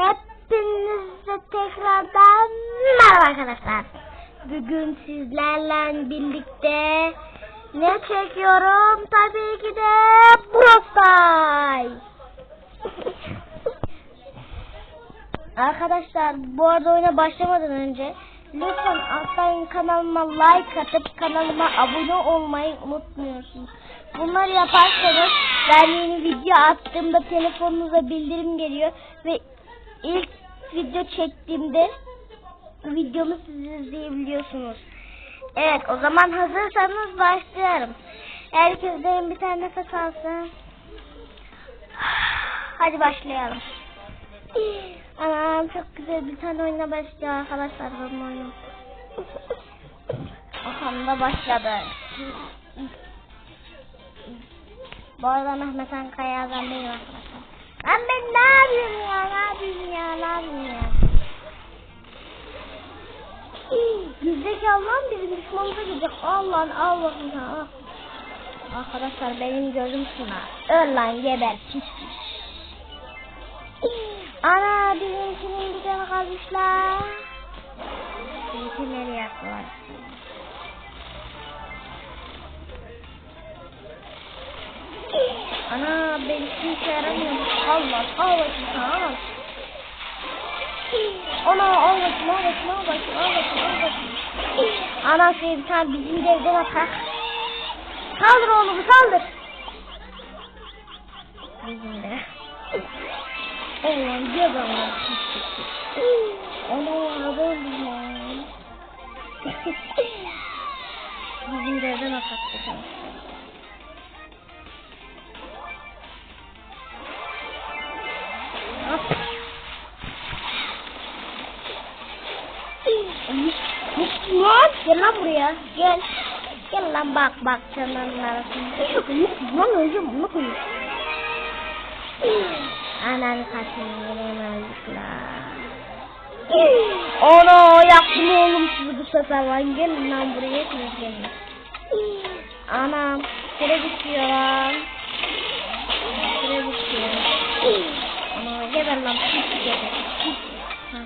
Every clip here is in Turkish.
Hepinize tekrardan merhaba arkadaşlar. Bugün sizlerle birlikte ne çekiyorum? Tabii ki de Brostay. arkadaşlar bu arada oyuna başlamadan önce lütfen alttan kanalıma like atıp kanalıma abone olmayı unutmuyorsunuz. Bunları yaparsanız ben yeni video attığımda telefonunuza bildirim geliyor ve ilk video çektiğimde videomu siz izleyebiliyorsunuz. Evet o zaman hazırsanız başlayalım. Herkes derin bir tane nefes alsın. Hadi başlayalım. Anam çok güzel bir tane oyuna başlıyor arkadaşlar benim oyunum. Ahamda başladı. Bu arada Mehmet Ankaya benim arkadaşlar. Lan ben ne yapıyorum ya ne yapayım ya ne yapayım ya. Yüzdeki Allah'ın bizim düşmanımıza gidecek. Allah'ın al bakayım ha. Arkadaşlar benim gözüm şuna. Öl lan geber pis pis. Ana bizimkinin bir canı kalmışlar. Bizimki nereye attılar? Ana ben hiç yaramıyor. Allah al bakayım sana al. Ana al bakayım al bakayım al bakayım al bakayım al bakayım. Ana şey bir tane bizim de evden atar. Kaldır oğlumu kaldır. Bizim de. Oğlum diye bana. Ana araba lan. Bizim de evden atar. Lan gel lan buraya gel. Gel lan bak bak çanların arasında. Lan öleceğim bunu koyayım. Ananı kaçırın öldük lan. Ana yaktım oğlum sizi bu sefer lan gelin lan buraya gelin. Anam süre bitiyor lan. Ana geber lan. Ha.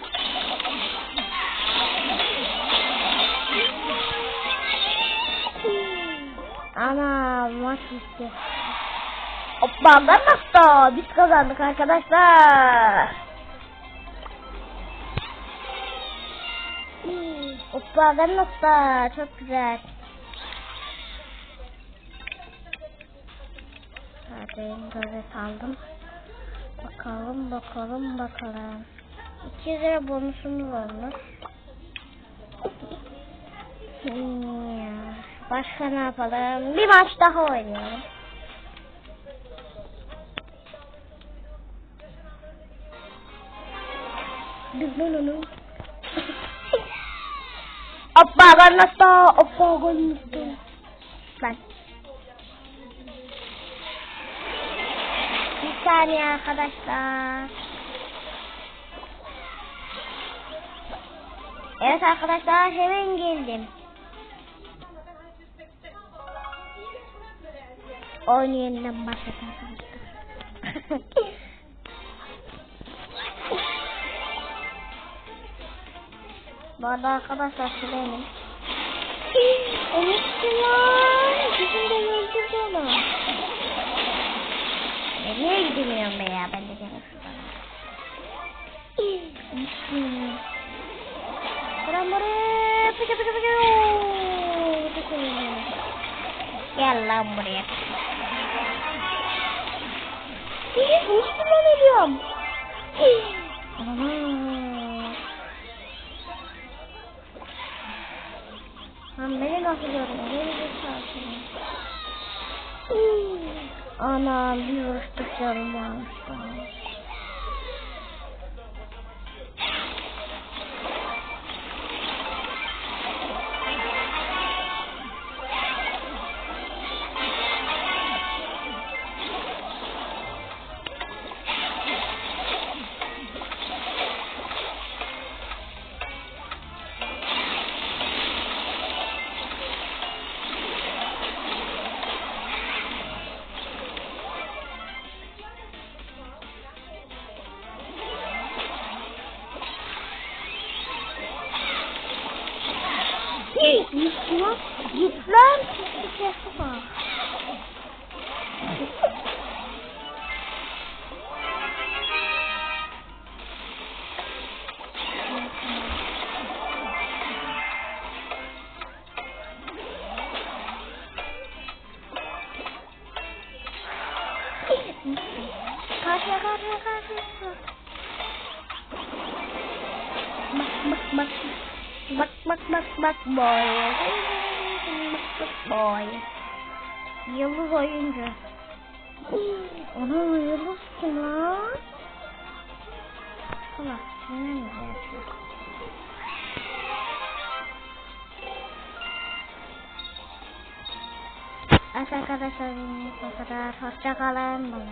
Ana maç bitti. Hoppa Ganas'ta biz kazandık arkadaşlar. Hoppa Ganas'ta çok güzel. Hadi gazet aldım. Bakalım bakalım bakalım. 200 lira bonusumuz varmış. Hmm. Başka ne yapalım? Bir maç daha oynayalım. Oppa ganasta, oppa ganasta. Bak. Bir saniye arkadaşlar. Evet arkadaşlar hemen geldim. Oyun yeniden başlat arkadaşlar. Bu arada arkadaşlar şu benim. Unuttum lan. Bizim de Gidemiyorum be ya ben de. Unuttum. Buram buraya. Pıkı pıkı pıkı. Gel lan buraya. Unuttum lan ölüyorum. Lan beni nasıl gördün? Beni de çarptın. Very. Varmış. Git lan. Pislik yapma. Karşıya karşıya karşıya. Bak bak bak. Bak bak bak bak boy. Bak bak boy. Yıldız oyuncu. Ona yıldız kim lan? Salak. Ne mi? Evet arkadaşlar bu kadar. Hoşça kalın. Bye.